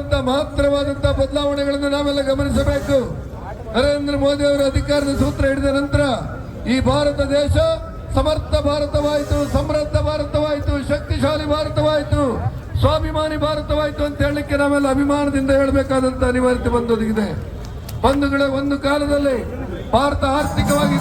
ಆದ ಮಹತ್ತರವಾದಂತಹ ಬದಲಾವಣೆಗಳನ್ನು ನಾವೆಲ್ಲ ಗಮನಿಸಬೇಕು. ನರೇಂದ್ರ ಮೋದಿ ಅವರ ಅಧಿಕಾರದ ಸೂತ್ರ ಹಿಡಿದ ನಂತರ ಈ ಭಾರತ ದೇಶ ಸಮರ್ಥ ಭಾರತವಾಯಿತು, ಸಮೃದ್ಧ ಭಾರತವಾಯಿತು, ಶಕ್ತಿಶಾಲಿ ಭಾರತವಾಯಿತು, ಸ್ವಾಭಿಮಾನಿ ಭಾರತವಾಯಿತು ಅಂತ ಹೇಳಲಿಕ್ಕೆ ನಾವೆಲ್ಲ ಅಭಿಮಾನದಿಂದ ಹೇಳಬೇಕಾದಂತ ಅನಿವಾರ್ಯತೆ ಬಂದೊದಗಿದೆ. ಬಂಧುಗಳೇ, ಒಂದು ಕಾಲದಲ್ಲಿ ಭಾರತ ಆರ್ಥಿಕವಾಗಿ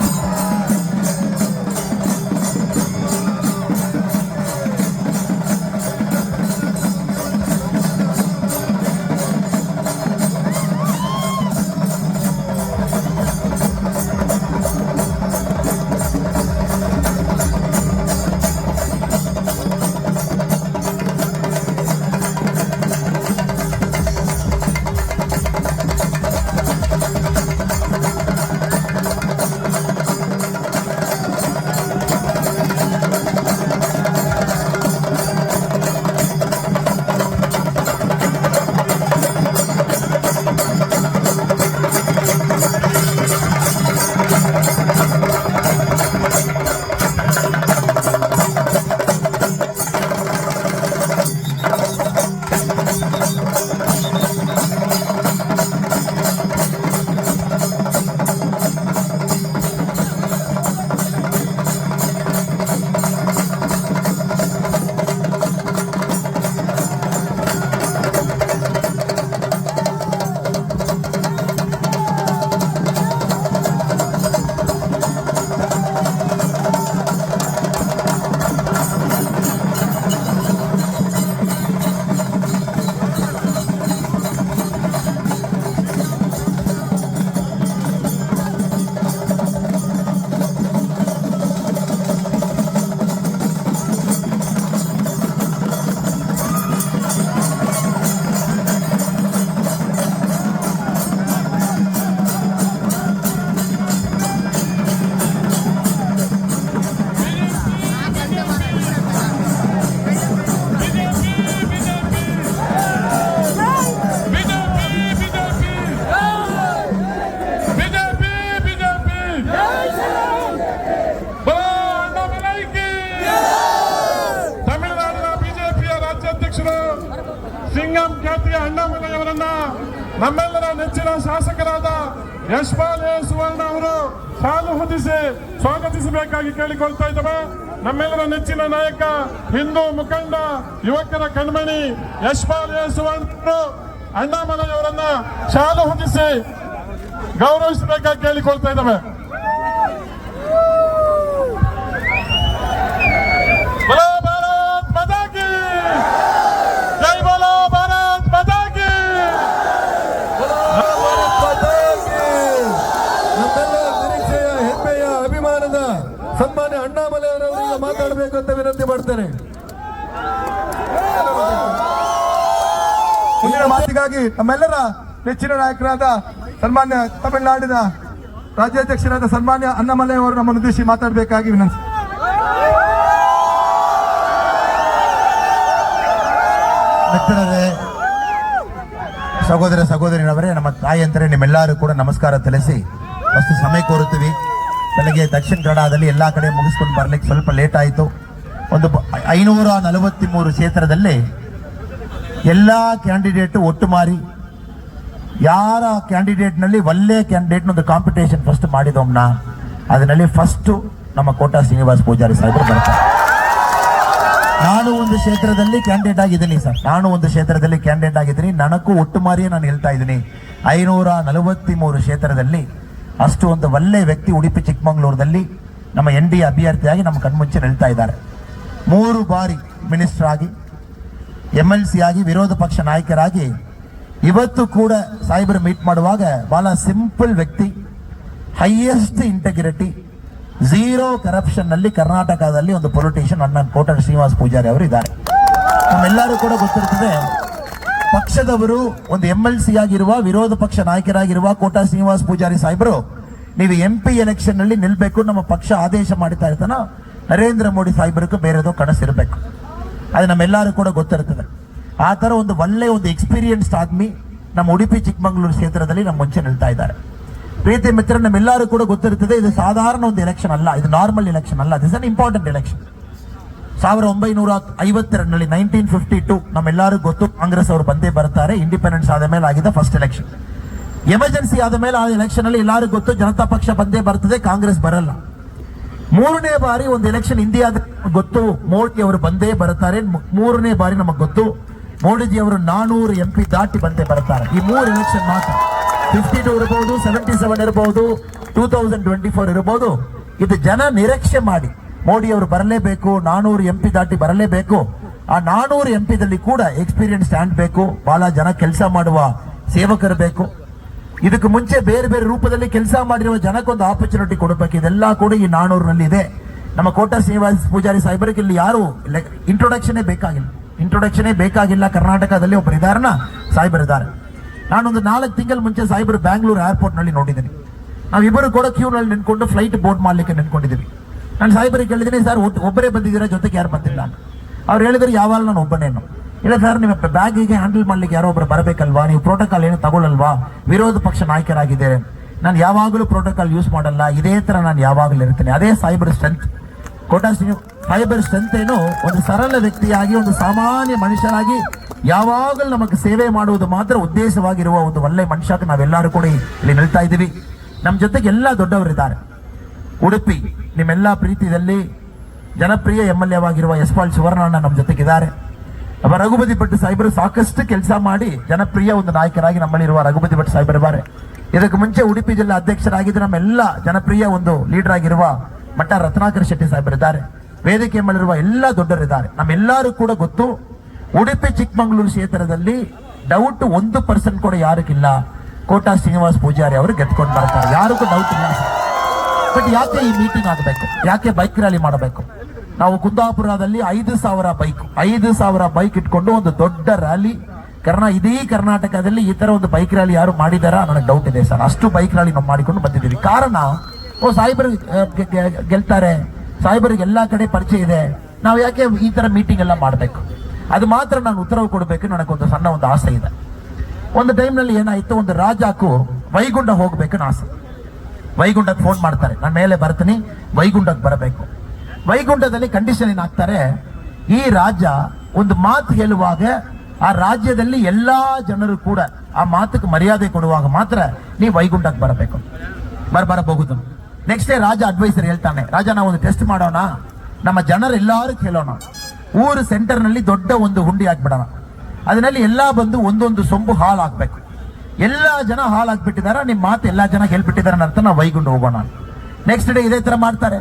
ಸಾಲು ಹೊದಿಸಿ ಸ್ವಾಗತಿಸಬೇಕಾಗಿ ಕೇಳಿಕೊಳ್ತಾ ಇದ್ದೇವೆ. ನಮ್ಮೆಲ್ಲರ ನೆಚ್ಚಿನ ನಾಯಕ, ಹಿಂದೂ ಮುಖಂಡ, ಯುವಕರ ಕಣ್ಮಣಿ ಯಶ್ಪಾಲ್ ಯಶವಂತರು ಅಣ್ಣಾಮಲೈ ಅವರನ್ನ ಶಾಲು ಹೊದಿಸಿ ಗೌರವಿಸಬೇಕಾಗಿ ಕೇಳಿಕೊಳ್ತಾ ಇದ್ದೇವೆ. ಮುಂದಿನ ಮಾತಿಗಾಗಿ ನಮ್ಮೆಲ್ಲರ ನೆಚ್ಚಿನ ನಾಯಕರಾದ ಸನ್ಮಾನ್ಯ ತಮಿಳುನಾಡಿನ ರಾಜ್ಯಾಧ್ಯಕ್ಷರಾದ ಸನ್ಮಾನ್ಯ ಅನ್ನಮಲೈ ಅವರು ನಮ್ಮನ್ನು ಉದ್ದೇಶಿಸಿ ಮಾತಾಡಬೇಕಾಗಿ ವಿನಂತಿ. ಮಿತ್ರರೇ, ಸಹೋದರ ಸಹೋದರಿನವರೇ, ನಮ್ಮ ತಾಯಂತರೇ ನಿಮ್ಮೆಲ್ಲರೂ ಕೂಡ ನಮಸ್ಕಾರ ತಿಳಿಸಿ ಫಸ್ಟ್ ಸಮಯ ಕೋರುತ್ತೀವಿ. ನನಗೆ ದಕ್ಷಿಣ ಕನ್ನಡದಲ್ಲಿ ಎಲ್ಲ ಕಡೆ ಮುಗಿಸ್ಕೊಂಡು ಬರ್ಲಿಕ್ಕೆ ಸ್ವಲ್ಪ ಲೇಟ್ ಆಯಿತು. ಒಂದು ಐನೂರ ನಲವತ್ತ್ಮೂರು ಕ್ಷೇತ್ರದಲ್ಲಿ ಎಲ್ಲ ಕ್ಯಾಂಡಿಡೇಟ್ ಒಟ್ಟು ಮಾರಿ. ಯಾರ ಕ್ಯಾಂಡಿಡೇಟ್ನಲ್ಲಿ ಒಳ್ಳೆ ಕ್ಯಾಂಡಿಡೇಟ್ ಒಂದು ಕಾಂಪಿಟೇಷನ್ ಫಸ್ಟ್ ಮಾಡಿದೋಮ್ನ, ಅದರಲ್ಲಿ ಫಸ್ಟು ನಮ್ಮ ಕೋಟಾ ಶ್ರೀನಿವಾಸ್ ಪೂಜಾರಿ ಸಾಹೇಬರು ಬರ್ತಾರೆ. ನಾನು ಒಂದು ಕ್ಷೇತ್ರದಲ್ಲಿ ಕ್ಯಾಂಡಿಡೇಟ್ ಆಗಿದ್ದೀನಿ ಸರ್. ನಾನು ಒಂದು ಕ್ಷೇತ್ರದಲ್ಲಿ ಕ್ಯಾಂಡಿಡೇಟ್ ಆಗಿದ್ದೀನಿ. ನನಗೂ ಒಟ್ಟು ಮಾರಿಯೇ ನಾನು ಹೇಳ್ತಾ ಇದ್ದೀನಿ. ಐನೂರ ನಲವತ್ತ್ಮೂರು ಕ್ಷೇತ್ರದಲ್ಲಿ ಅಷ್ಟು ಒಂದು ಒಳ್ಳೆ ವ್ಯಕ್ತಿ ಉಡುಪಿ ಚಿಕ್ಕಮಗಳೂರಿನಲ್ಲಿ ನಮ್ಮ ಎನ್ ಡಿ ಅಭ್ಯರ್ಥಿಯಾಗಿ ನಮ್ಮ ಕಣ್ಮುಂಚೆ ನಿಲ್ತಾ ಇದ್ದಾರೆ. ಮೂರು ಬಾರಿ ಮಿನಿಸ್ಟರ್ ಆಗಿ ಎಂ ಎಲ್ ಸಿ ಆಗಿ ವಿರೋಧ ಪಕ್ಷ ನಾಯಕರಾಗಿ ಇವತ್ತು ಕೂಡ ಸಾಹೇಬರು ಮೀಟ್ ಮಾಡುವಾಗ ಬಹಳ ಸಿಂಪಲ್ ವ್ಯಕ್ತಿ ಹೈಯೆಸ್ಟ್ ಇಂಟೆಗ್ರಿಟಿ ಝೀರೋ ಕರಪ್ಷನ್ನಲ್ಲಿ ಕರ್ನಾಟಕದಲ್ಲಿ ಒಂದು ಪೊಲಿಟಿಷಿಯನ್ ಅಣ್ಣ ಕೋಟ ಶ್ರೀನಿವಾಸ್ ಪೂಜಾರಿ ಅವರು ಇದ್ದಾರೆ. ನಮ್ಮೆಲ್ಲರೂ ಕೂಡ ಗೊತ್ತಿರ್ತದೆ, ಪಕ್ಷದವರು ಒಂದು ಎಂ ಎಲ್ ಸಿ ಆಗಿರುವ, ವಿರೋಧ ಪಕ್ಷ ನಾಯಕರಾಗಿರುವ ಕೋಟಾ ಶ್ರೀನಿವಾಸ್ ಪೂಜಾರಿ ಸಾಹೇಬರು, ನೀವು ಎಂ ಪಿ ಎಲೆಕ್ಷನ್ನಲ್ಲಿ ನಲ್ಲಿ ನಿಲ್ಬೇಕು, ನಮ್ಮ ಪಕ್ಷ ಆದೇಶ ಮಾಡ್ತಾ ಇರ್ತಾನ ನರೇಂದ್ರ ಮೋದಿ ಸಾಹೇಬರಿಗೂ ಬೇರೆದೋ ಕನಸಿರ್ಬೇಕು. ಅದು ನಮ್ಮೆಲ್ಲರೂ ಕೂಡ ಗೊತ್ತಿರ್ತದೆ ಆ ಥರ ಒಂದು ಒಳ್ಳೆ ಒಂದು ಎಕ್ಸ್ಪೀರಿಯನ್ಸ್ಡ್ ಆದ್ಮಿ ನಮ್ಮ ಉಡುಪಿ, ಚಿಕ್ಕಮಗಳೂರು ಕ್ಷೇತ್ರದಲ್ಲಿ ನಮ್ಮ ಮುಂಚೆ ನಿಲ್ತಾ ಇದ್ದಾರೆ. ಪ್ರೀತಿ ಮಿತ್ರ ನಮ್ಮೆಲ್ಲರೂ ಕೂಡ ಗೊತ್ತಿರ್ತದೆ ಇದು ಸಾಧಾರಣ ಒಂದು ಎಲೆಕ್ಷನ್ ಅಲ್ಲ, ಇದು ನಾರ್ಮಲ್ ಎಲೆಕ್ಷನ್ ಅಲ್ಲ ದಿಸ್ ಅನ್ ಇಂಪಾರ್ಟೆಂಟ್ ಎಲೆಕ್ಷನ್ ಸಾವಿರದ ಒಂಬೈನೂರ ಐವತ್ತೆರಡರಲ್ಲಿ ನೈನ್ಟೀನ್ ಫಿಫ್ಟಿ ಟು ನಮ್ಮೆಲ್ಲರೂ ಗೊತ್ತು, ಕಾಂಗ್ರೆಸ್ ಅವರು ಬಂದೇ ಬರ್ತಾರೆ ಇಂಡಿಪೆಂಡೆನ್ಸ್ ಆದ ಮೇಲೆ ಆಗಿದ್ದ ಫಸ್ಟ್ ಎಲೆಕ್ಷನ್ ಎಮರ್ಜೆನ್ಸಿ ಆದ ಮೇಲೆ ಆ ಎಲೆಕ್ಷನ್ ಅಲ್ಲಿ ಎಲ್ಲರಿಗೂ ಗೊತ್ತು, ಜನತಾ ಪಕ್ಷ ಬಂದೇ ಬರ್ತದೆ, ಕಾಂಗ್ರೆಸ್ ಬರಲ್ಲ. ಮೂರನೇ ಬಾರಿ ಒಂದು ಎಲೆಕ್ಷನ್ ಇಂಡಿಯಾದ ಗೊತ್ತು ಮೋದಿ ಅವರು ಬಂದೇ ಬರುತ್ತಾರೆ. ಮೂರನೇ ಬಾರಿ ನಮಗೆ ಗೊತ್ತು ಮೋದಿಜಿ ಅವರು ನಾನೂರು ಎಂ ಪಿ ದಾಟಿ ಬಂದೇ ಬರುತ್ತಾರೆ. ಈ ಮೂರು ಎಲೆಕ್ಷನ್ ಮಾತ್ರ. ಫಿಫ್ಟಿ ಟೂ ಇರಬಹುದು ಸೆವೆಂಟಿ ಸೆವೆನ್ ಇರಬಹುದು ಟೂ ತೌಸಂಡ್ ಟ್ವೆಂಟಿ ಫೋರ್ ಇರಬಹುದು ಇದು ಜನ ನಿರೀಕ್ಷೆ ಮಾಡಿ ಮೋದಿ ಅವರು ಬರಲೇಬೇಕು, ನಾನೂರು ಎಂ ಪಿ ದಾಟಿ ಬರಲೇಬೇಕು. ಆ ನಾನೂರು ಎಂ ಪಿದಲ್ಲಿ ಕೂಡ ಎಕ್ಸ್ಪೀರಿಯನ್ಸ್ ಸ್ಟ್ಯಾಂಡ್ ಬೇಕು, ಬಹಳ ಜನ ಕೆಲಸ ಮಾಡುವ ಸೇವಕರು ಬೇಕು. ಇದಕ್ಕೆ ಮುಂಚೆ ಬೇರೆ ಬೇರೆ ರೂಪದಲ್ಲಿ ಕೆಲಸ ಮಾಡಿರುವ ಜನಕ್ಕೊಂದು ಆಪರ್ಚುನಿಟಿ ಕೊಡಬೇಕು. ಇದೆಲ್ಲ ಕೂಡ ಈ ನಾನೂರಿನಲ್ಲಿ ಇದೆ. ನಮ್ಮ ಕೋಟ ಶ್ರೀನಿವಾಸ ಪೂಜಾರಿ ಸಾಹೇಬರಿಗೆ ಇಲ್ಲಿ ಯಾರು ಇಂಟ್ರೊಡಕ್ಷನೇ ಬೇಕಾಗಿಲ್ಲ. ಇಂಟ್ರೊಡಕ್ಷನೇ ಬೇಕಾಗಿಲ್ಲ. ಕರ್ನಾಟಕದಲ್ಲಿ ಒಬ್ಬರು ಇದಾರನ ಸಾಹೇಬರಿದ್ದಾರೆ. ನಾನೊಂದು ನಾಲ್ಕು ತಿಂಗಳ ಮುಂಚೆ ಸಾಹೇಬರು ಬ್ಯಾಂಗ್ಳೂರು ಏರ್ಪೋರ್ಟ್ನಲ್ಲಿ ನೋಡಿದ್ದೀನಿ. ನಾವಿಬ್ಬರು ಕೂಡ ಕ್ಯೂನಲ್ಲಿ ನಿಂತ್ಕೊಂಡು ಫ್ಲೈಟ್ ಬೋರ್ಡ್ ಮಾಡಲಿಕ್ಕೆ ನಿಂತ್ಕೊಂಡಿದ್ದೀವಿ. ನಾನು ಸಾಹೇಬರಿಗೆ ಕೇಳಿದ್ದೀನಿ ಸರ್, ಒಬ್ಬರೇ ಬಂದಿದ್ದೀರಾ? ಜೊತೆಗೆ ಯಾರು ಬಂದಿಲ್ಲ? ಅವ್ರು ಹೇಳಿದ್ರೆ ಯಾವಾಗ ನಾನು ಒಬ್ಬನೇನು. ಇಲ್ಲ ಸರ್, ನಿಮ್ಮ ಬ್ಯಾಗಿಗೆ ಹ್ಯಾಂಡಲ್ ಮಾಡ್ಲಿಕ್ಕೆ ಯಾರೋ ಒಬ್ಬರು ಬರಬೇಕಲ್ವಾ? ನೀವು ಪ್ರೋಟೋಕಾಲ್ ಏನು ತಗೊಳ್ಳಲ್ವಾ? ವಿರೋಧ ಪಕ್ಷ ನಾಯಕರಾಗಿದ್ದೇನೆ ನಾನು ಯಾವಾಗಲೂ ಪ್ರೋಟೋಕಾಲ್ ಯೂಸ್ ಮಾಡಲ್ಲ. ಇದೇ ತರ ನಾನು ಯಾವಾಗಲೂ ಇರ್ತೇನೆ. ಅದೇ cyber strength Kota cyber strength ಏನು ಒಂದು ಸರಳ ವ್ಯಕ್ತಿಯಾಗಿ, ಒಂದು ಸಾಮಾನ್ಯ ಮನುಷ್ಯನಾಗಿ ಯಾವಾಗಲೂ ನಮಗೆ ಸೇವೆ ಮಾಡುವುದು ಮಾತ್ರ ಉದ್ದೇಶವಾಗಿರುವ ಒಂದು ಒಳ್ಳೆ ಮನುಷ್ಯಕ್ಕೆ ನಾವೆಲ್ಲರೂ ಕೂಡ ಇಲ್ಲಿ ನಿಲ್ತಾ ಇದ್ದೀವಿ. ನಮ್ಮ ಜೊತೆಗೆ ಎಲ್ಲ ದೊಡ್ಡವರಿದ್ದಾರೆ. ಉಡುಪಿ, ನಿಮ್ಮೆಲ್ಲ ಪ್ರೀತಿಯಲ್ಲಿ ಜನಪ್ರಿಯ ಎಂ ಎಲ್ ಎ ಆಗಿರುವ ಯಶ್ಪಾಲ್ ಸುವರ್ಣಣ್ಣ ನಮ್ಮ ಜೊತೆಗಿದ್ದಾರೆ. ಒಬ್ಬ ರಘುಪತಿ ಭಟ್ ಸಾಹೇಬರು ಸಾಕಷ್ಟು ಕೆಲಸ ಮಾಡಿ ಜನಪ್ರಿಯ ಒಂದು ನಾಯಕರಾಗಿ ನಮ್ಮಲ್ಲಿರುವ ರಘುಪತಿ ಭಟ್ ಸಾಹೇಬರಿದ್ದಾರೆ ಇದಕ್ಕೆ ಮುಂಚೆ ಉಡುಪಿ ಜಿಲ್ಲಾ ಅಧ್ಯಕ್ಷರಾಗಿದ್ದು ನಮ್ಮೆಲ್ಲ ಜನಪ್ರಿಯ ಒಂದು ಲೀಡರ್ ಆಗಿರುವ ಮಠ ರತ್ನಾಕರ್ ಶೆಟ್ಟಿ ಸಾಹೇಬರಿದ್ದಾರೆ ವೇದಿಕೆ ಮೇಲಿರುವ ಎಲ್ಲ ದೊಡ್ಡರಿದ್ದಾರೆ ನಮ್ಮೆಲ್ಲರೂ ಕೂಡ ಗೊತ್ತು, ಉಡುಪಿ ಚಿಕ್ಕಮಗಳೂರು ಕ್ಷೇತ್ರದಲ್ಲಿ ಡೌಟ್ ಒಂದು ಪರ್ಸೆಂಟ್ ಕೂಡ ಯಾರಿಗಿಲ್ಲ. ಕೋಟಾ ಶ್ರೀನಿವಾಸ್ ಪೂಜಾರಿ ಅವರು ಗೆದ್ಕೊಂಡು ಬರ್ತಾರೆ. ಯಾರಿಗೂ ಡೌಟ್ ಇಲ್ಲ. ಬಟ್ ಯಾಕೆ ಈ ಮೀಟಿಂಗ್ ಆಗಬೇಕು? ಯಾಕೆ ಬೈಕ್ ರ್ಯಾಲಿ ಮಾಡಬೇಕು? ನಾವು ಕುಂದಾಪುರದಲ್ಲಿ ಐದು ಸಾವಿರ ಬೈಕ್, ಐದು ಸಾವಿರ ಬೈಕ್ ಇಟ್ಕೊಂಡು ಒಂದು ದೊಡ್ಡ ರ್ಯಾಲಿ. ಕರ್ನಾ, ಇದೇ ಕರ್ನಾಟಕದಲ್ಲಿ ಈ ತರ ಒಂದು ಬೈಕ್ ರ್ಯಾಲಿ ಯಾರು ಮಾಡಿದಾರಾ ನನಗೆ ಡೌಟ್ ಇದೆ ಸರ್. ಅಷ್ಟು ಬೈಕ್ ರ್ಯಾಲಿ ನಾವು ಮಾಡಿಕೊಂಡು ಬಂದಿದ್ದೀವಿ. ಕಾರಣ, ಓ, ಸಾಹೇಬರು ಗೆಲ್ತಾರೆ. ಸಾಹೇಬರಿಗೆ ಎಲ್ಲಾ ಕಡೆ ಪರಿಚಯ ಇದೆ. ನಾವು ಯಾಕೆ ಈ ತರ ಮೀಟಿಂಗ್ ಎಲ್ಲ ಮಾಡಬೇಕು? ಅದು ಮಾತ್ರ ನಾನು ಉತ್ತರವು ಕೊಡಬೇಕು ನನಗೊಂದು ಸಣ್ಣ ಒಂದು ಆಸೆ ಇದೆ. ಒಂದು ಟೈಮ್ನಲ್ಲಿ ಏನಾಯ್ತು? ಒಂದು ರಾಜಾಕು ವೈಗುಂಡ ಹೋಗ್ಬೇಕು ಆಸೆ. ವೈಗುಂಡಕ್ಕೆ ಫೋನ್ ಮಾಡ್ತಾರೆ. ನಾನು ಮೇಲೆ ಬರ್ತೀನಿ ವೈಗುಂಡಕ್ಕೆ ಬರಬೇಕು. ವೈಗುಂಡದಲ್ಲಿ ಕಂಡೀಷನ್ ಏನಾಗ್ತಾರೆ? ಈ ರಾಜ್ಯ ಒಂದು ಮಾತು ಹೇಳುವಾಗ ಆ ರಾಜ್ಯದಲ್ಲಿ ಎಲ್ಲಾ ಜನರು ಕೂಡ ಆ ಮಾತಕ್ಕೆ ಮರ್ಯಾದೆ ಕೊಡುವಾಗ ಮಾತ್ರ ನೀವು ವೈಕುಂಠಕ್ಕೆ ಬರಬೇಕು. ಬರ ಬರಬಹುದು ನೆಕ್ಸ್ಟ್ ಡೇ ರಾಜ ಅಡ್ವೈಸರ್ ಹೇಳ್ತಾನೆ, ರಾಜ, ನಾವು ಒಂದು ಟೆಸ್ಟ್ ಮಾಡೋಣ. ನಮ್ಮ ಜನರೆಲ್ಲರೂ ಕೇಳೋಣ ಊರು ಸೆಂಟರ್ನಲ್ಲಿ ದೊಡ್ಡ ಒಂದು ಹುಂಡಿ ಹಾಕ್ಬಿಡೋಣ. ಅದರಲ್ಲಿ ಎಲ್ಲ ಬಂದು ಒಂದೊಂದು ಸೊಂಬು ಹಾಳು ಎಲ್ಲ ಜನ ಹಾಳಾಗ್ಬಿಟ್ಟಿದಾರ ನಿಮ್ಮ ಮಾತು ಎಲ್ಲ ಜನ ಹೇಳ್ಬಿಟ್ಟಿದ್ದಾರೆ ಅಂತ ನಾವು ವೈಗುಂಡು ಹೋಗೋಣ ನೆಕ್ಸ್ಟ್ ಡೇ ಇದೇ ಥರ ಮಾಡ್ತಾರೆ.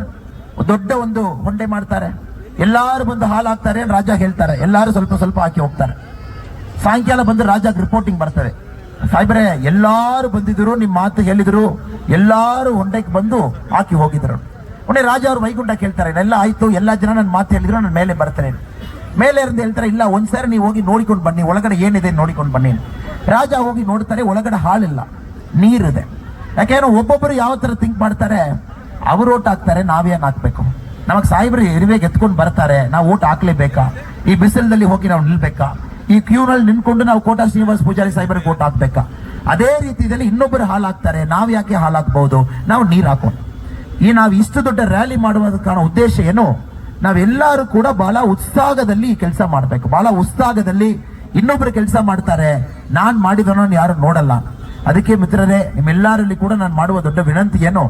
ದೊಡ್ಡ ಒಂದು ಹೊಂಡೆ ಮಾಡ್ತಾರೆ. ಎಲ್ಲರೂ ಬಂದು ಹಾಲು ಹಾಕ್ತಾರೆ ರಾಜ ಹೇಳ್ತಾರೆ. ಎಲ್ಲರೂ ಸ್ವಲ್ಪ ಸ್ವಲ್ಪ ಹಾಕಿ ಹೋಗ್ತಾರೆ. ಸಾಯಂಕಾಲ ಬಂದು ರಾಜ ರಿಪೋರ್ಟಿಂಗ್ ಬರ್ತಾರೆ ಸಾಹೇಬರೇ, ಎಲ್ಲಾರು ಬಂದಿದ್ರು ನಿಮ್ಮ ಮಾತು ಹೇಳಿದ್ರು, ಎಲ್ಲರೂ ಹೊಂಡೆಗೆ ಬಂದು ಹಾಕಿ ಹೋಗಿದ್ರು. ಒಳ್ಳೆ ರಾಜ ಅವರು ವೈಕುಂಠ ಕೇಳ್ತಾರೆ ಎಲ್ಲ ಆಯ್ತು, ಎಲ್ಲ ಜನ ನನ್ನ ಮಾತು ಹೇಳಿದ್ರು ನನ್ನ ಮೇಲೆ ಬರ್ತಾರೆ ಮೇಲೆ ಇருந்து ಹೇಳ್ತಾರೆ, ಇಲ್ಲ ಒಂದ್ಸಾರಿ ನೀವು ಹೋಗಿ ನೋಡಿಕೊಂಡು ಬನ್ನಿ, ಒಳಗಡೆ ಏನಿದೆ ನೋಡಿಕೊಂಡು ಬನ್ನಿ. ರಾಜ ಹೋಗಿ ನೋಡ್ತಾರೆ, ಒಳಗಡೆ ಹಾಲಿಲ್ಲ, ನೀರಿದೆ. ಯಾಕೆಂದ್ರೆ ಒಬ್ಬೊಬ್ಬರು ಯಾವ ಥರ ಥಿಂಕ್ ಮಾಡ್ತಾರೆ ಅವ್ರು ಓಟ್ ಹಾಕ್ತಾರೆ ನಾವೇನು ಹಾಕ್ಬೇಕು? ನಮಗ್ ಸಾಹೇಬ್ರು ಇರುವೆಗೆ ಎತ್ಕೊಂಡು ಬರ್ತಾರೆ, ನಾವು ಓಟ್ ಹಾಕ್ಲೇಬೇಕಾ? ಈ ಬಿಸಿಲಲ್ಲಿ ಹೋಗಿ ನಾವು ನಿಲ್ಬೇಕಾ? ಈ ಕ್ಯೂನಲ್ಲಿ ನಿಂತ್ಕೊಂಡು ನಾವು ಕೋಟಾ ಶ್ರೀನಿವಾಸ ಪೂಜಾರಿ ಸಾಹೇಬ್ರಿಗೆ ಓಟ್ ಹಾಕ್ಬೇಕಾ? ಅದೇ ರೀತಿಯಲ್ಲಿ ಇನ್ನೊಬ್ಬರು ಹಾಲು ಹಾಕ್ತಾರೆ, ನಾವ್ ಯಾಕೆ ಹಾಲು ಹಾಕ್ಬಹುದು ನಾವು ನೀರು ಹಾಕೋಣ. ಈ ನಾವು ಇಷ್ಟು ದೊಡ್ಡ ರ್ಯಾಲಿ ಮಾಡುವ ಕಾರಣ ಉದ್ದೇಶ ಏನು? ನಾವೆಲ್ಲರೂ ಕೂಡ ಬಹಳ ಉತ್ಸಾಹದಲ್ಲಿ ಈ ಕೆಲಸ ಮಾಡಬೇಕು. ಬಹಳ ಉತ್ಸಾಹದಲ್ಲಿ ಇನ್ನೊಬ್ಬರು ಕೆಲಸ ಮಾಡ್ತಾರೆ, ನಾನು ಮಾಡಿದವನನ್ನು ಯಾರು ನೋಡಲ್ಲ. ಅದಕ್ಕೆ ಮಿತ್ರರೇ, ನಿಮ್ಮೆಲ್ಲರಲ್ಲಿ ಕೂಡ ನಾನು ಮಾಡುವ ದೊಡ್ಡ ವಿನಂತಿ ಏನು?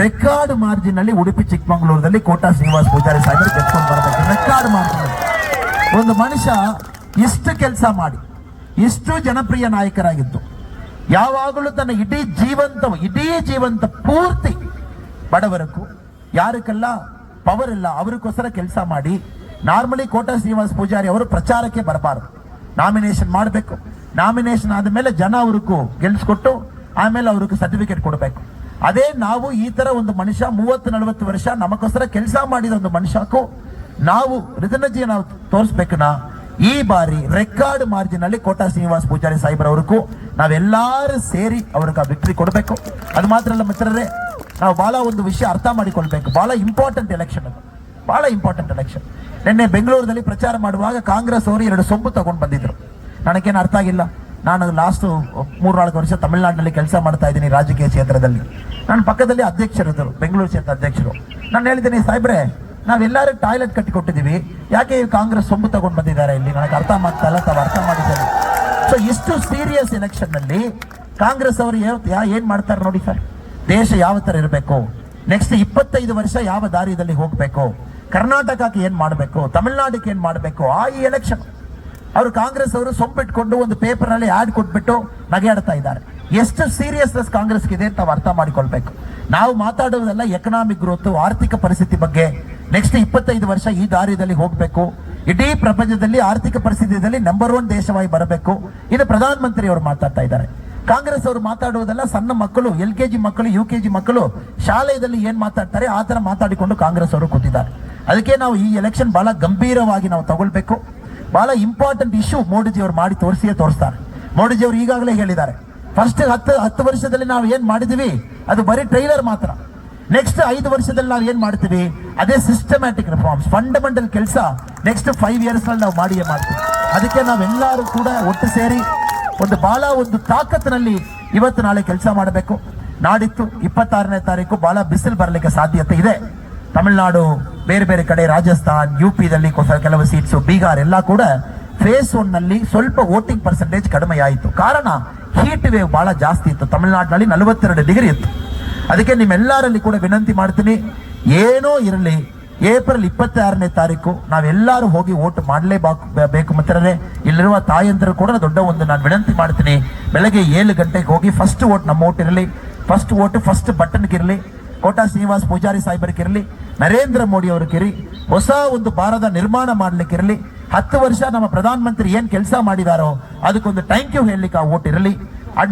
ರೆಕಾರ್ಡ್ ಮಾರ್ಜಿನ್ ಅಲ್ಲಿ ಉಡುಪಿ ಚಿಕ್ಕಮಗಳೂರಲ್ಲಿ ಕೋಟಾ ಶ್ರೀನಿವಾಸ ಪೂಜಾರಿ ಸಾಹೇಬರು ಗೆದ್ಕೊಂಡು ಬರಬೇಕು ರೆಕಾರ್ಡ್ ಮಾರ್ಜಿನ್ ಒಂದು ಮನುಷ್ಯ ಇಷ್ಟು ಕೆಲಸ ಮಾಡಿ, ಇಷ್ಟು ಜನಪ್ರಿಯ ನಾಯಕರಾಗಿದ್ದು, ಯಾವಾಗಲೂ ತನ್ನ ಇಡೀ ಜೀವಂತ ಇಡೀ ಜೀವಂತ ಪೂರ್ತಿ ಬಡವರಕ್ಕೂ ಯಾರಕ್ಕೆಲ್ಲ ಪವರ್ ಇಲ್ಲ, ಅವರಿಗೋಸ್ಕರ ಕೆಲಸ ಮಾಡಿ ನಾರ್ಮಲಿ ಕೋಟಾ ಶ್ರೀನಿವಾಸ ಪೂಜಾರಿ ಅವರು ಪ್ರಚಾರಕ್ಕೆ ಬರಬಾರದು. ನಾಮಿನೇಷನ್ ಮಾಡಬೇಕು. ನಾಮಿನೇಷನ್ ಆದಮೇಲೆ ಜನ ಅವ್ರಿಗೂ ಗೆಲ್ಸ್ಕೊಟ್ಟು, ಆಮೇಲೆ ಅವ್ರಿಗೆ ಸರ್ಟಿಫಿಕೇಟ್ ಕೊಡಬೇಕು. ಅದೇ ನಾವು ಈ ತರ ಒಂದು ಮನುಷ್ಯ ಮೂವತ್ತು, ನಲವತ್ತು ವರ್ಷ ನಮಗೋಸ್ಕರ ಕೆಲಸ ಮಾಡಿದ ಒಂದು ಮನುಷ್ಯಕ್ಕೂ ನಾವು ರಿದನಜಿ ನಾವು ತೋರಿಸ್ಬೇಕನ? ಈ ಬಾರಿ ರೆಕಾರ್ಡ್ ಮಾರ್ಜಿನ್ ಅಲ್ಲಿ ಕೋಟಾ ಶ್ರೀನಿವಾಸ ಪೂಜಾರಿ ಸಾಹೇಬ್ರವ್ರಿಗೂ ನಾವೆಲ್ಲರೂ ಸೇರಿ ಅವ್ರಿಗೆ ವಿಕ್ಟ್ರಿ ಕೊಡಬೇಕು. ಅದು ಮಾತ್ರ ಅಲ್ಲ ಮಿತ್ರರೇ, ನಾವು ಬಹಳ ಒಂದು ವಿಷಯ ಅರ್ಥ ಮಾಡಿಕೊಳ್ಬೇಕು. ಬಹಳ ಇಂಪಾರ್ಟೆಂಟ್ ಎಲೆಕ್ಷನ್ ಅದು. ಬಹಳ ಇಂಪಾರ್ಟೆಂಟ್ ಎಲೆಕ್ಷನ್ ನಿನ್ನೆ ಬೆಂಗಳೂರಿನಲ್ಲಿ ಪ್ರಚಾರ ಮಾಡುವಾಗ ಕಾಂಗ್ರೆಸ್ ಅವರು ಎರಡು ಸೊಂಬು ತಗೊಂಡು ಬಂದಿದ್ರು. ನನಗೇನು ಅರ್ಥ ಆಗಿಲ್ಲ. ನಾನು ಲಾಸ್ಟ್ ಮೂರ್ನಾಲ್ಕು ವರ್ಷ ತಮಿಳುನಾಡಿನಲ್ಲಿ ಕೆಲಸ ಮಾಡ್ತಾ ಇದ್ದೀನಿ ರಾಜಕೀಯ ಕ್ಷೇತ್ರದಲ್ಲಿ. ನನ್ನ ಪಕ್ಕದಲ್ಲಿ ಅಧ್ಯಕ್ಷರಿದ್ದರು ಬೆಂಗಳೂರು ಕ್ಷೇತ್ರ ಅಧ್ಯಕ್ಷರು. ನಾನು ಹೇಳಿದ್ದೀನಿ, ಸಾಹೇಬ್ರೆ, ನಾವೆಲ್ಲರೂ ಟಾಯ್ಲೆಟ್ ಕಟ್ಟಿಕೊಟ್ಟಿದ್ದೀವಿ ಯಾಕೆ ಕಾಂಗ್ರೆಸ್ ಸೊಂಬು ತಗೊಂಡು ಬಂದಿದ್ದಾರೆ ಇಲ್ಲಿ? ನನಗೆ ಅರ್ಥ ಮಾಡ್ತಾ ಇಲ್ಲ, ತಾವು ಅರ್ಥ ಮಾಡಿದ್ದಾರೆ. ಸೊ ಇಷ್ಟು ಸೀರಿಯಸ್ ಎಲೆಕ್ಷನ್ನಲ್ಲಿ ಕಾಂಗ್ರೆಸ್ ಅವರು ಏನು ಮಾಡ್ತಾರೆ ನೋಡಿ ಸರ್? ದೇಶ ಯಾವ ತರ ಇರಬೇಕು? ನೆಕ್ಸ್ಟ್ ಇಪ್ಪತ್ತೈದು ವರ್ಷ ಯಾವ ದಾರಿಯಲ್ಲಿ ಹೋಗ್ಬೇಕು? ಕರ್ನಾಟಕಕ್ಕೆ ಏನ್ ಮಾಡಬೇಕು? ತಮಿಳ್ನಾಡಿಗೆ ಏನ್ ಮಾಡಬೇಕು? ಆ ಈ ಎಲೆಕ್ಷನ್ ಅವರು ಕಾಂಗ್ರೆಸ್ ಅವರು ಸೊಂಪಿಟ್ಕೊಂಡು ಒಂದು ಪೇಪರ್ನಲ್ಲಿ ಆಡ್ ಕೊಟ್ಬಿಟ್ಟು ನಗೆಯಾಡ್ತಾ ಇದ್ದಾರೆ. ಎಷ್ಟು ಸೀರಿಯಸ್ನೆಸ್ ಕಾಂಗ್ರೆಸ್ ಇದೆ ಅಂತ ಅರ್ಥ ಮಾಡಿಕೊಳ್ಬೇಕು. ನಾವು ಮಾತಾಡುವುದೆಲ್ಲ ಎಕನಾಮಿಕ್ ಗ್ರೋತ್ ಆರ್ಥಿಕ ಪರಿಸ್ಥಿತಿ ಬಗ್ಗೆ ನೆಕ್ಸ್ಟ್ ಇಪ್ಪತ್ತೈದು ವರ್ಷ ಈ ದಾರಿಯಲ್ಲಿ ಹೋಗಬೇಕು. ಇಡೀ ಪ್ರಪಂಚದಲ್ಲಿ ಆರ್ಥಿಕ ಪರಿಸ್ಥಿತಿಯಲ್ಲಿ ನಂಬರ್ ಒನ್ ದೇಶವಾಗಿ ಬರಬೇಕು. ಇದು ಪ್ರಧಾನಮಂತ್ರಿ ಅವರು ಮಾತಾಡ್ತಾ ಇದ್ದಾರೆ. ಕಾಂಗ್ರೆಸ್ ಅವರು ಮಾತಾಡುವುದೆಲ್ಲ ಸಣ್ಣ ಮಕ್ಕಳು ಎಲ್ ಕೆ ಜಿ ಮಕ್ಕಳು ಯು ಕೆ ಜಿ ಮಕ್ಕಳು ಶಾಲೆಯಲ್ಲಿ ಏನು ಮಾತಾಡ್ತಾರೆ, ಆ ಥರ ಮಾತಾಡಿಕೊಂಡು ಕಾಂಗ್ರೆಸ್ ಅವರು ಕೂತಿದ್ದಾರೆ. ಅದಕ್ಕೆ ನಾವು ಈ ಎಲೆಕ್ಷನ್ ಬಹಳ ಗಂಭೀರವಾಗಿ ನಾವು ತಗೊಳ್ಬೇಕು. ಬಹಳ ಇಂಪಾರ್ಟೆಂಟ್ ಇಶ್ಯೂ ಮೋದಿಜಿ ಅವರು ಮಾಡಿ ತೋರಿಸಿಯೇ ತೋರಿಸ್ತಾರೆ. ಮೋದಿಜಿ ಅವರು ಈಗಾಗಲೇ ಹೇಳಿದ್ದಾರೆ. ಫಸ್ಟ್ ಹತ್ತು ಹತ್ತು ವರ್ಷದಲ್ಲಿ ನಾವು ಏನು ಮಾಡಿದ್ವಿ? ಅದು ಬರೀ ಟ್ರೈಲರ್ ಮಾತ್ರ. ನೆಕ್ಸ್ಟ್ ಐದು ವರ್ಷದಲ್ಲಿ ನಾವು ಏನು ಮಾಡ್ತೀವಿ? ಅದೇ ಸಿಸ್ಟಮ್ಯಾಟಿಕ್ ರಿಫಾರ್ಮ್ಸ್ ಫಂಡಮೆಂಟಲ್ ಕೆಲಸ ನೆಕ್ಸ್ಟ್ ಫೈವ್ ಇಯರ್ಸ್ನಲ್ಲಿ ನಾವು ಮಾಡಿಯೇ ಮಾಡ್ತೀವಿ. ಅದಕ್ಕೆ ನಾವೆಲ್ಲರೂ ಕೂಡ ಒಟ್ಟು ಸೇರಿ ಒಂದು ಭಾಳ ಒಂದು ತಾಕತ್ತಿನಲ್ಲಿ ಇವತ್ತು ನಾಳೆ ಕೆಲಸ ಮಾಡಬೇಕು. ನಾಡಿತ್ತು ಇಪ್ಪತ್ತಾರನೇ ತಾರೀಕು ಭಾಳ ಬಿಸಿಲು ಬರಲಿಕ್ಕೆ ಸಾಧ್ಯತೆ ಇದೆ. ತಮಿಳುನಾಡು ಬೇರೆ ಬೇರೆ ಕಡೆ ರಾಜಸ್ಥಾನ್ ಯು ಪಿದಲ್ಲಿ ಕೆಲವು ಸೀಟ್ಸ್ ಬೀಗಾರ್ ಎಲ್ಲ ಕೂಡ ಫೇಸ್ ಒನ್ನಲ್ಲಿ ಸ್ವಲ್ಪ ವೋಟಿಂಗ್ ಪರ್ಸೆಂಟೇಜ್ ಕಡಿಮೆ ಆಯಿತು. ಕಾರಣ ಹೀಟ್ ವೇವ್ ಬಹಳ ಜಾಸ್ತಿ ಇತ್ತು. ತಮಿಳುನಾಡಿನಲ್ಲಿ ನಲವತ್ತೆರಡು ಡಿಗ್ರಿ ಇತ್ತು. ಅದಕ್ಕೆ ನಿಮ್ಮೆಲ್ಲರಲ್ಲಿ ಕೂಡ ವಿನಂತಿ ಮಾಡ್ತೀನಿ, ಏನೋ ಇರಲಿ ಏಪ್ರಿಲ್ ಇಪ್ಪತ್ತಾರನೇ ತಾರೀಕು ನಾವೆಲ್ಲರೂ ಹೋಗಿ ವೋಟ್ ಮಾಡಲೇಬೇಕು ಬೇಕು ಮಿತ್ರರೇ. ಇಲ್ಲಿರುವ ತಾಯಂದಿರು ಕೂಡ ದೊಡ್ಡ ಒಂದು ನಾನು ವಿನಂತಿ ಮಾಡ್ತೀನಿ, ಬೆಳಗ್ಗೆ ಏಳು ಗಂಟೆಗೆ ಹೋಗಿ ಫಸ್ಟ್ ವೋಟ್ ನಮ್ಮ ವೋಟ್ ಇರಲಿ ಫಸ್ಟ್ ವೋಟ್ ಫಸ್ಟ್ ಬಟನ್ಗಿರಲಿ ಕೋಟಾ ಶ್ರೀನಿವಾಸ್ ಪೂಜಾರಿ ಸಾಹೇಬರಿಗಿರಲಿ ನರೇಂದ್ರ ಮೋದಿ ಅವ್ರಿಗಿರಿ ಹೊಸ ಒಂದು ಭಾರತ ನಿರ್ಮಾಣ ಮಾಡ್ಲಿಕ್ಕಿರಲಿ ಹತ್ತು ವರ್ಷ ನಮ್ಮ ಪ್ರಧಾನಮಂತ್ರಿ ಏನು ಕೆಲಸ ಮಾಡಿದಾರೋ ಅದಕ್ಕೊಂದು ಥ್ಯಾಂಕ್ ಯು ಹೇಳಲಿಕ್ಕೆ ಆ ವೋಟ್ ಇರಲಿ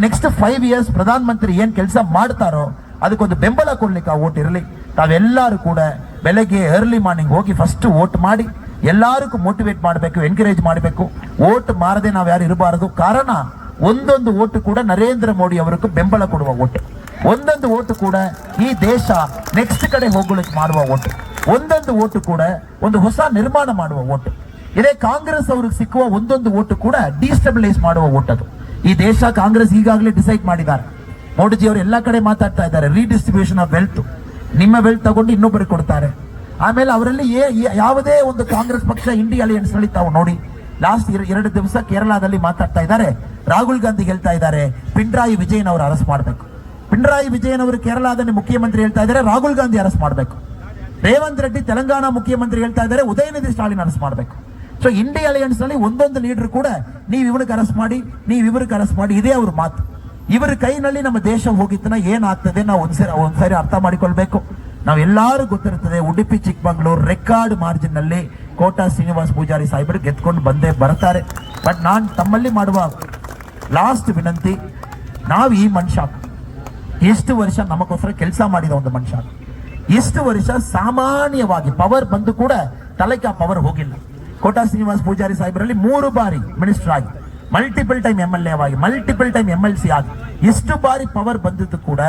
ನೆಕ್ಸ್ಟ್ ಫೈವ್ ಇಯರ್ಸ್ ಪ್ರಧಾನಮಂತ್ರಿ ಏನು ಕೆಲಸ ಮಾಡ್ತಾರೋ ಅದಕ್ಕೊಂದು ಬೆಂಬಲ ಕೊಡ್ಲಿಕ್ಕೆ ಆ ವೋಟ್ ಇರಲಿ. ತಾವೆಲ್ಲರೂ ಕೂಡ ಬೆಳಗ್ಗೆ ಅರ್ಲಿ ಮಾರ್ನಿಂಗ್ ಹೋಗಿ ಫಸ್ಟ್ ವೋಟ್ ಮಾಡಿ ಎಲ್ಲರಿಗೂ ಮೋಟಿವೇಟ್ ಮಾಡಬೇಕು ಎನ್ಕರೇಜ್ ಮಾಡಬೇಕು. ವೋಟ್ ಮಾರದೆ ನಾವು ಯಾರು ಇರಬಾರದು. ಕಾರಣ, ಒಂದೊಂದು ಓಟು ಕೂಡ ನರೇಂದ್ರ ಮೋದಿ ಅವರಿಗೂ ಬೆಂಬಲ ಕೊಡುವ ಓಟು. ಒಂದೊಂದು ಓಟು ಕೂಡ ಈ ದೇಶ ನೆಕ್ಸ್ಟ್ ಕಡೆ ಹೋಗಲಿಕ್ಕೆ ಮಾಡುವ ಓಟು. ಒಂದೊಂದು ಓಟು ಕೂಡ ಒಂದು ಹೊಸ ನಿರ್ಮಾಣ ಮಾಡುವ ಓಟು. ಇದೇ ಕಾಂಗ್ರೆಸ್ ಅವ್ರಿಗೆ ಸಿಕ್ಕುವ ಒಂದೊಂದು ಓಟು ಕೂಡ ಡಿಸ್ಟೆಬಿಲೈಸ್ ಮಾಡುವ ಓಟ್ ಅದು. ಈ ದೇಶ ಕಾಂಗ್ರೆಸ್ ಈಗಾಗಲೇ ಡಿಸೈಡ್ ಮಾಡಿದ್ದಾರೆ. ಮೋದಿಜಿ ಅವರು ಎಲ್ಲ ಕಡೆ ಮಾತಾಡ್ತಾ ಇದ್ದಾರೆ ರೀಡಿಸ್ಟ್ರಿಬ್ಯೂಷನ್ ಆಫ್ ವೆಲ್ತ್ ನಿಮ್ಮ ವೆಲ್ತ್ ತಗೊಂಡು ಇನ್ನೊಬ್ಬರಿಗೆ ಕೊಡ್ತಾರೆ. ಆಮೇಲೆ ಅವರಲ್ಲಿ ಯಾವುದೇ ಒಂದು ಕಾಂಗ್ರೆಸ್ ಪಕ್ಷ ಇಂಡಿಯಾ ಅಲಿಯನ್ಸ್ನಲ್ಲಿ ತಾವು ನೋಡಿ ಲಾಸ್ಟ್ ಎರಡು ದಿವಸ ಕೇರಳದಲ್ಲಿ ಮಾತಾಡ್ತಾ ಇದ್ದಾರೆ. ರಾಹುಲ್ ಗಾಂಧಿ ಹೇಳ್ತಾ ಇದ್ದಾರೆ ಪಿಂಡ್ರಾಯಿ ವಿಜಯನ್ ಅವರು ಅರೆಸ್ಟ್ ಮಾಡಬೇಕು. ಪಿಂಡ್ರಾಯಿ ವಿಜಯನ್ ಅವರು ಕೇರಳದಲ್ಲಿ ಮುಖ್ಯಮಂತ್ರಿ ಹೇಳ್ತಾ ಇದ್ದಾರೆ, ರಾಹುಲ್ ಗಾಂಧಿ ಅರೆಸ್ಟ್ ಮಾಡಬೇಕು. ರೇವಂತ್ ರೆಡ್ಡಿ ತೆಲಂಗಾಣ ಮುಖ್ಯಮಂತ್ರಿ ಹೇಳ್ತಾ ಇದ್ದಾರೆ, ಉದಯನಿಧಿ ಸ್ಟಾಲಿನ್ ಅರೆಸ್ಟ್ ಮಾಡಬೇಕು. ಸೊ ಇಂಡಿಯಾ ಅಲಯನ್ಸ್ನಲ್ಲಿ ಒಂದೊಂದು ಲೀಡರ್ ಕೂಡ ನೀವು ಇವ್ರಿಗೆ ಅರೆಸ್ಟ್ ಮಾಡಿ, ನೀವು ಇವ್ರಿಗೆ ಅರೆಸ್ಟ್ ಮಾಡಿ, ಇದೇ ಅವ್ರ ಮಾತು. ಇವರ ಕೈನಲ್ಲಿ ನಮ್ಮ ದೇಶ ಹೋಗಿತ್ತನ, ಏನಾಗ್ತದೆ ನಾವು ಒಂದ್ಸರಿ ಒಂದ್ಸರಿ ಅರ್ಥ ಮಾಡಿಕೊಳ್ಬೇಕು. ನಾವೆಲ್ಲರೂ ಗೊತ್ತಿರ್ತದೆ ಉಡುಪಿ, ಚಿಕ್ಕಮಂಗ್ಳೂರು ರೆಕಾರ್ಡ್ ಮಾರ್ಜಿನ್ನಲ್ಲಿ ಕೋಟಾ ಶ್ರೀನಿವಾಸ್ ಪೂಜಾರಿ ಸಾಹೇಬರು ಗೆದ್ಕೊಂಡು ಬಂದೇ ಬರ್ತಾರೆ ಬಟ್ ನಾನು ತಮ್ಮಲ್ಲಿ ಮಾಡುವ ಲಾಸ್ಟ್ ವಿನಂತಿ, ನಾವು ಈ ಮನುಷ್ಯ ಎಷ್ಟು ವರ್ಷ ನಮಗೋಸ್ಕರ ಕೆಲಸ ಮಾಡಿದ ಒಂದು ಮನುಷ್ಯ? ಎಷ್ಟು ವರ್ಷ ಸಾಮಾನ್ಯವಾಗಿ ಪವರ್ ಬಂದು ಕೂಡ ತಲೆಗೆ ಆ ಪವರ್ ಹೋಗಿಲ್ಲ. ಕೋಟಾ ಶ್ರೀನಿವಾಸ್ ಪೂಜಾರಿ ಸಾಹೇಬರಲ್ಲಿ ಮೂರು ಬಾರಿ ಮಿನಿಸ್ಟರ್ ಆಗಿ multiple time M L A ಆಗಿ multiple time M L C ಆಗಿ, ಎಷ್ಟು ಬಾರಿ ಪವರ್ ಬಂದಿದ್ದು ಕೂಡ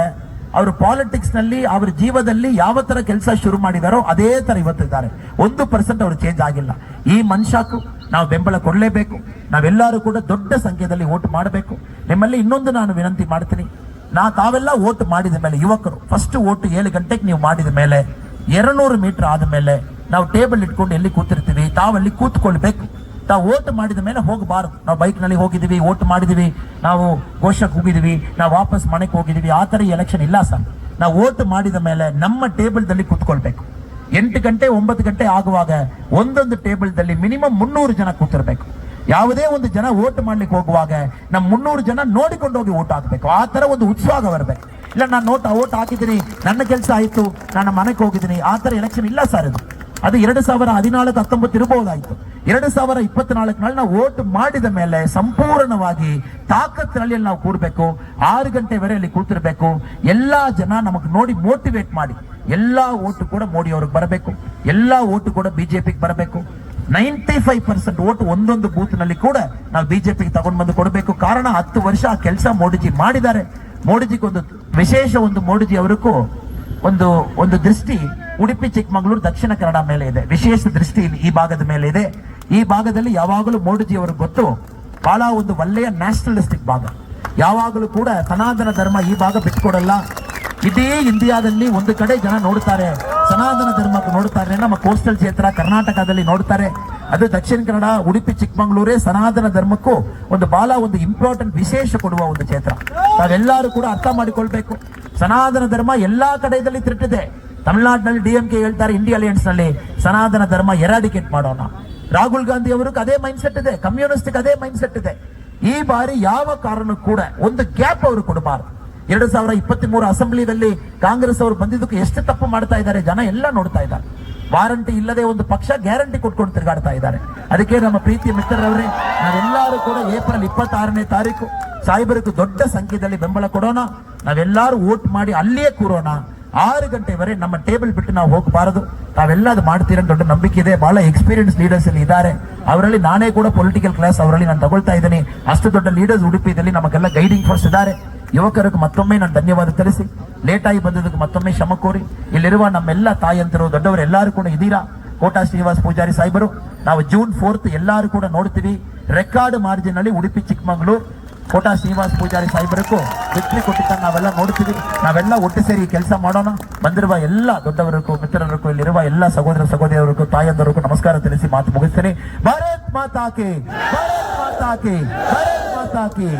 ಅವರು ಪಾಲಿಟಿಕ್ಸ್ನಲ್ಲಿ, ಅವರ ಜೀವದಲ್ಲಿ ಯಾವ ತರ ಕೆಲಸ ಶುರು ಮಾಡಿದಾರೋ ಅದೇ ತರ ಇವತ್ತಿದ್ದಾರೆ ಒಂದು ಪರ್ಸೆಂಟ್ ಅವರು ಚೇಂಜ್ ಆಗಿಲ್ಲ. ಈ ಮನುಷ್ಯಕ್ಕೂ ನಾವು ಬೆಂಬಲ ಕೊಡಲೇಬೇಕು. ನಾವೆಲ್ಲರೂ ಕೂಡ ದೊಡ್ಡ ಸಂಖ್ಯೆಯಲ್ಲಿ ವೋಟ್ ಮಾಡಬೇಕು. ನಿಮ್ಮಲ್ಲಿ ಇನ್ನೊಂದು ನಾನು ವಿನಂತಿ ಮಾಡ್ತೀನಿ. ನಾ ತಾವೆಲ್ಲ ವೋಟ್ ಮಾಡಿದ ಮೇಲೆ, ಯುವಕರು ಫಸ್ಟ್ ವೋಟ್ ಏಳು ಗಂಟೆಗೆ ನೀವು ಮಾಡಿದ ಮೇಲೆ, ಎರಡ್ನೂರು ಮೀಟರ್ ಆದ ಮೇಲೆ ನಾವು ಟೇಬಲ್ ಇಟ್ಕೊಂಡು ಎಲ್ಲಿ ಕೂತಿರ್ತೀವಿ ತಾವಲ್ಲಿ ಕೂತ್ಕೊಳ್ಬೇಕು. ತಾವು ಓಟ್ ಮಾಡಿದ ಮೇಲೆ ಹೋಗಬಾರದು. ನಾವು ಬೈಕ್ನಲ್ಲಿ ಹೋಗಿದ್ದೀವಿ, ಓಟ್ ವೋಟ್ ಮಾಡಿದೀವಿ ನಾವು ಘೋಷಕ್ಕೆ ಹೋಗಿದ್ದೀವಿ, ನಾವು ವಾಪಸ್ ಮನೆಗೆ ಹೋಗಿದ್ದೀವಿ, ಆ ಥರ ಎಲೆಕ್ಷನ್ ಇಲ್ಲ ಸರ್. ನಾವು ವೋಟ್ ಮಾಡಿದ ಮೇಲೆ ನಮ್ಮ ಟೇಬಲ್ದಲ್ಲಿ ಕೂತ್ಕೊಳ್ಬೇಕು. ಎಂಟು ಗಂಟೆ, ಒಂಬತ್ತು ಗಂಟೆ ಆಗುವಾಗ ಒಂದೊಂದು ಟೇಬಲ್ದಲ್ಲಿ ಮಿನಿಮಮ್ ಮುನ್ನೂರು ಜನ ಕೂತಿರ್ಬೇಕು. ಯಾವುದೇ ಒಂದು ಜನ ವೋಟ್ ಮಾಡ್ಲಿಕ್ಕೆ ಹೋಗುವಾಗ ನಮ್ಮ ಮುನ್ನೂರು ಜನ ನೋಡಿಕೊಂಡು ಹೋಗಿ ವೋಟ್ ಹಾಕಬೇಕು. ಆ ಥರ ಒಂದು ಉತ್ಸಾಹ ಬರಬೇಕು. ಇಲ್ಲ, ನಾನು ನೋಟ್ ವೋಟ್ ಹಾಕಿದ್ದೀನಿ, ನನ್ನ ಕೆಲಸ ಆಯಿತು, ನಾನು ಮನೆಗೆ ಹೋಗಿದ್ದೀನಿ, ಆ ಥರ ಎಲೆಕ್ಷನ್ ಇಲ್ಲ ಸರ್ ಇದು. ಅದು ಎರಡು ಸಾವಿರ ಹದಿನಾಲ್ಕು, ಹತ್ತೊಂಬತ್ತು ಇರಬಹುದಾಯಿತು ಎರಡು ಸಾವಿರ ಇಪ್ಪತ್ನಾಲ್ಕನಲ್ಲಿ ನಾವು ವೋಟ್ ಮಾಡಿದ ಮೇಲೆ ಸಂಪೂರ್ಣವಾಗಿ ತಾಕತ್ತಿನಲ್ಲಿ ನಾವು ಕೂರ್ಬೇಕು. ಆರು ಗಂಟೆವರೆಯಲ್ಲಿ ಕೂತಿರಬೇಕು. ಎಲ್ಲ ಜನ ನಮಗೆ ನೋಡಿ ಮೋಟಿವೇಟ್ ಮಾಡಿ. ಎಲ್ಲ ಓಟು ಕೂಡ ಮೋಡಿ ಅವ್ರಿಗೆ ಬರಬೇಕು. ಎಲ್ಲ ಓಟು ಕೂಡ ಬಿಜೆಪಿಗೆ ಬರಬೇಕು. ನೈಂಟಿ ಫೈವ್ ಪರ್ಸೆಂಟ್ ಓಟ್ ಒಂದೊಂದು ಬೂತ್ನಲ್ಲಿ ಕೂಡ ನಾವು ಬಿಜೆಪಿಗೆ ತಗೊಂಡು ಬಂದು ಕೊಡಬೇಕು. ಕಾರಣ ಹತ್ತು ವರ್ಷ ಆ ಕೆಲಸ ಮೋಡಿಜಿ ಮಾಡಿದ್ದಾರೆ. ಮೋಡಿಜಿಗೆ ಒಂದು ವಿಶೇಷ ಒಂದು ಮೋಡಿಜಿ ಅವರಿಗೂ ಒಂದು ಒಂದು ದೃಷ್ಟಿ ಉಡುಪಿ, ಚಿಕ್ಕಮಗಳೂರು, ದಕ್ಷಿಣ ಕನ್ನಡ ಮೇಲೆ ಇದೆ. ವಿಶೇಷ ದೃಷ್ಟಿ ಈ ಭಾಗದ ಮೇಲೆ ಇದೆ. ಈ ಭಾಗದಲ್ಲಿ ಯಾವಾಗಲೂ ಮೋಡಿಜಿ ಅವರು ಗೊತ್ತು ಬಹಳ ಒಂದು ಒಳ್ಳೆಯ ನ್ಯಾಷನಲಿಸ್ಟಿಕ್ ಭಾಗ. ಯಾವಾಗಲೂ ಕೂಡ ಸನಾತನ ಧರ್ಮ ಈ ಭಾಗ ಬಿಟ್ಟುಕೊಡಲ್ಲ ಇಡೀ ಇಂಡಿಯಾದಲ್ಲಿ ಒಂದು ಕಡೆ ಜನ ನೋಡ್ತಾರೆ. ಸನಾತನ ಧರ್ಮಕ್ಕೆ ನೋಡ್ತಾರೆ, ನಮ್ಮ ಕೋಸ್ಟಲ್ ಕ್ಷೇತ್ರ ಕರ್ನಾಟಕದಲ್ಲಿ ನೋಡ್ತಾರೆ. ಅದು ದಕ್ಷಿಣ ಕನ್ನಡ, ಉಡುಪಿ, ಚಿಕ್ಕಮಗಳೂರೇ ಸನಾತನ ಧರ್ಮಕ್ಕೂ ಒಂದು ಬಹಳ ಒಂದು ಇಂಪಾರ್ಟೆಂಟ್ ವಿಶೇಷ ಕೊಡುವ ಒಂದು ಕ್ಷೇತ್ರ. ತಾವೆಲ್ಲರೂ ಕೂಡ ಅರ್ಥ ಮಾಡಿಕೊಳ್ಬೇಕು. ಸನಾತನ ಧರ್ಮ ಎಲ್ಲಾ ಕಡೆಯಲ್ಲಿ ತಿರುಟಿದೆ. ತಮಿಳುನಾಡಿನಲ್ಲಿ ಡಿಎಂಕೆ ಹೇಳ್ತಾರೆ ಇಂಡಿಯಾ ಅಲಯನ್ಸ್ನಲ್ಲಿ ಸನಾತನ ಧರ್ಮ ಎರಾಡಿಕೇಟ್ ಮಾಡೋಣ. ರಾಹುಲ್ ಗಾಂಧಿ ಅವರು ಅದೇ ಮೈಂಡ್ ಸೆಟ್ ಇದೆ ಕಮ್ಯುನಿಸ್ಟ್ ಅದೇ ಮೈಂಡ್ ಸೆಟ್ ಇದೆ. ಈ ಬಾರಿ ಯಾವ ಕಾರಣಕ್ಕೂ ಕೂಡ ಒಂದು ಗ್ಯಾಪ್ ಅವರು ಕೊಡಬಾರದು. ಎರಡು ಸಾವಿರ ಇಪ್ಪತ್ತ್ ಮೂರು ಅಸೆಂಬ್ಲಿದಲ್ಲಿ ಕಾಂಗ್ರೆಸ್ ಅವರು ಬಂದಿದ್ದಕ್ಕೆ ಎಷ್ಟು ತಪ್ಪು ಮಾಡ್ತಾ ಇದ್ದಾರೆ, ಜನ ಎಲ್ಲ ನೋಡ್ತಾ ಇದ್ದಾರೆ. ವಾರಂಟಿ ಇಲ್ಲದೆ ಒಂದು ಪಕ್ಷ ಗ್ಯಾರಂಟಿ ಕೊಟ್ಕೊಂಡು ತಿರುಗಾಡ್ತಾ ಇದ್ದಾರೆ. ಅದಕ್ಕೆ ನಮ್ಮ ಪ್ರೀತಿಯ ಮಿತ್ರರವರೇ ನಾವೆಲ್ಲರೂ ಕೂಡ ಏಪ್ರಿಲ್ ಇಪ್ಪತ್ತಾರನೇ ತಾರೀಕು ಸಾಹೇಬರಿಗೂ ದೊಡ್ಡ ಸಂಖ್ಯೆಯಲ್ಲಿ ಬೆಂಬಲ ಕೊಡೋಣ. ನಾವೆಲ್ಲರೂ ವೋಟ್ ಮಾಡಿ ಅಲ್ಲಿಯೇ ಕೂರೋಣ. ಆರು ಗಂಟೆವರೆಗೆ ನಮ್ಮ ಟೇಬಲ್ ಬಿಟ್ಟು ನಾವು ಹೋಗಬಾರದು. ತಾವೆಲ್ಲ ಅದು ಮಾಡ್ತೀರ ದೊಡ್ಡ ನಂಬಿಕೆ ಇದೆ. ಬಹಳ ಎಕ್ಸ್ಪೀರಿಯನ್ಸ್ ಲೀಡರ್ಸ್ ಇಲ್ಲಿ ಇದ್ದಾರೆ. ಅವರಲ್ಲಿ ನಾನೇ ಕೂಡ ಪೊಲಿಟಿಕಲ್ ಕ್ಲಾಸ್ ಅವರಲ್ಲಿ ನಾನು ತಗೊಳ್ತಾ ಇದ್ದೀನಿ. ಅಷ್ಟು ದೊಡ್ಡ ಲೀಡರ್ಸ್ ಉಡುಪಿದಲ್ಲಿ ನಮಗೆಲ್ಲ ಗೈಡಿಂಗ್ ಫೋರ್ಸ್ ಇದ್ದಾರೆ. ಯುವಕರಿಗೆ ಮತ್ತೊಮ್ಮೆ ನಾನು ಧನ್ಯವಾದ ತಿಳಿಸಿ. ಲೇಟಾಗಿ ಬಂದಿದ್ದಕ್ಕೆ ಮತ್ತೊಮ್ಮೆ ಶ್ರಮ ಕೋರಿ. ಇಲ್ಲಿರುವ ನಮ್ಮೆಲ್ಲ ತಾಯಂತರು ದೊಡ್ಡವರು ಎಲ್ಲರೂ ಕೂಡ ಇದ್ದೀರಾ? ಕೋಟಾ ಶ್ರೀನಿವಾಸ್ ಪೂಜಾರಿ ಸಾಹೇಬರು, ನಾವು ಜೂನ್ ಫೋರ್ತ್ ಎಲ್ಲರೂ ಕೂಡ ನೋಡ್ತೀವಿ. ರೆಕಾರ್ಡ್ ಮಾರ್ಜಿನ್ ಅಲ್ಲಿ ಉಡುಪಿ, ಚಿಕ್ಕಮಗಳೂರು, ಕೋಟಾ ಶ್ರೀನಿವಾಸ್ ಪೂಜಾರಿ ಸಾಹೇಬರಿಗೂ ವಿಕ್ಟ್ರಿ ಕೊಟ್ಟಿದ್ದ ನಾವೆಲ್ಲ ನೋಡ್ತೀವಿ. ನಾವೆಲ್ಲ ಒಟ್ಟು ಸೇರಿ ಕೆಲಸ ಮಾಡೋಣ. ಬಂದಿರುವ ಎಲ್ಲ ದೊಡ್ಡವರಿಗೂ, ಮಿತ್ರರಿಗೂ, ಇಲ್ಲಿರುವ ಎಲ್ಲ ಸಹೋದರ, ಸಹೋದರಿಯರಿಗೂ, ತಾಯಂದರಿಗೂ ನಮಸ್ಕಾರ ತಿಳಿಸಿ ಮಾತು ಮುಗಿಸ್ತೇನೆ. ಭಾರತ್ ಮಾತಾಕೆ ಭಾರತ್ ಮಾತಾಕಿ ಭಾರತ್ ಮಾತಾ ಕಿ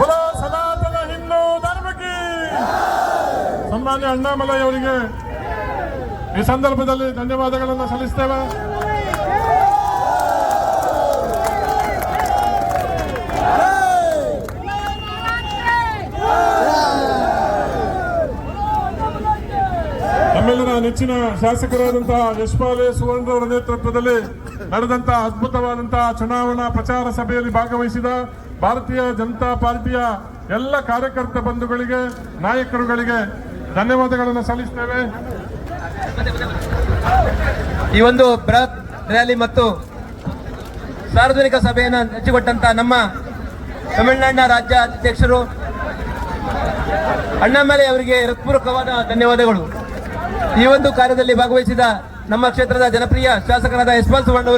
ಬಲೋ ಸನಾತನ ಹಿಂದೂ ಧರ್ಮಕ್ಕೆ. ಸನ್ಮಾನ್ಯ ಅಣ್ಣಾಮಲೈ ಅವರಿಗೆ ಈ ಸಂದರ್ಭದಲ್ಲಿ ಧನ್ಯವಾದಗಳನ್ನು ಸಲ್ಲಿಸ್ತೇವೆ. ನಮ್ಮೆಲ್ಲರ ನೆಚ್ಚಿನ ಶಾಸಕರಾದಂತಹ ಯಶ್ಪಾಲೆ ಸುವರ್ಣ ಅವರ ನೇತೃತ್ವದಲ್ಲಿ ನಡೆದಂತಹ ಅದ್ಭುತವಾದಂತಹ ಚುನಾವಣಾ ಪ್ರಚಾರ ಸಭೆಯಲ್ಲಿ ಭಾಗವಹಿಸಿದ ಭಾರತೀಯ ಜನತಾ ಪಾರ್ಟಿಯ ಎಲ್ಲ ಕಾರ್ಯಕರ್ತ ಬಂಧುಗಳಿಗೆ, ನಾಯಕರುಗಳಿಗೆ ಧನ್ಯವಾದಗಳನ್ನು ಸಲ್ಲಿಸ್ತೇವೆ. ಈ ಒಂದು ಬೃಹತ್ ರ್ಯಾಲಿ ಮತ್ತು ಸಾರ್ವಜನಿಕ ಸಭೆಯನ್ನು ನೆಚ್ಚಿಕೊಟ್ಟಂತ ನಮ್ಮ ತಮಿಳುನಾಡಿನ ರಾಜ್ಯ ಅಧ್ಯಕ್ಷರು ಅಣ್ಣಾಮಲೈ ಅವರಿಗೆ ಹೃತ್ಪೂರ್ವಕವಾದ ಧನ್ಯವಾದಗಳು. ಈ ಒಂದು ಕಾರ್ಯದಲ್ಲಿ ಭಾಗವಹಿಸಿದ ನಮ್ಮ ಕ್ಷೇತ್ರದ ಜನಪ್ರಿಯ ಶಾಸಕರಾದ ಯಶವಂತ ಸುವರ್ಣ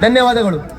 ಧನ್ಯವಾದಗಳು.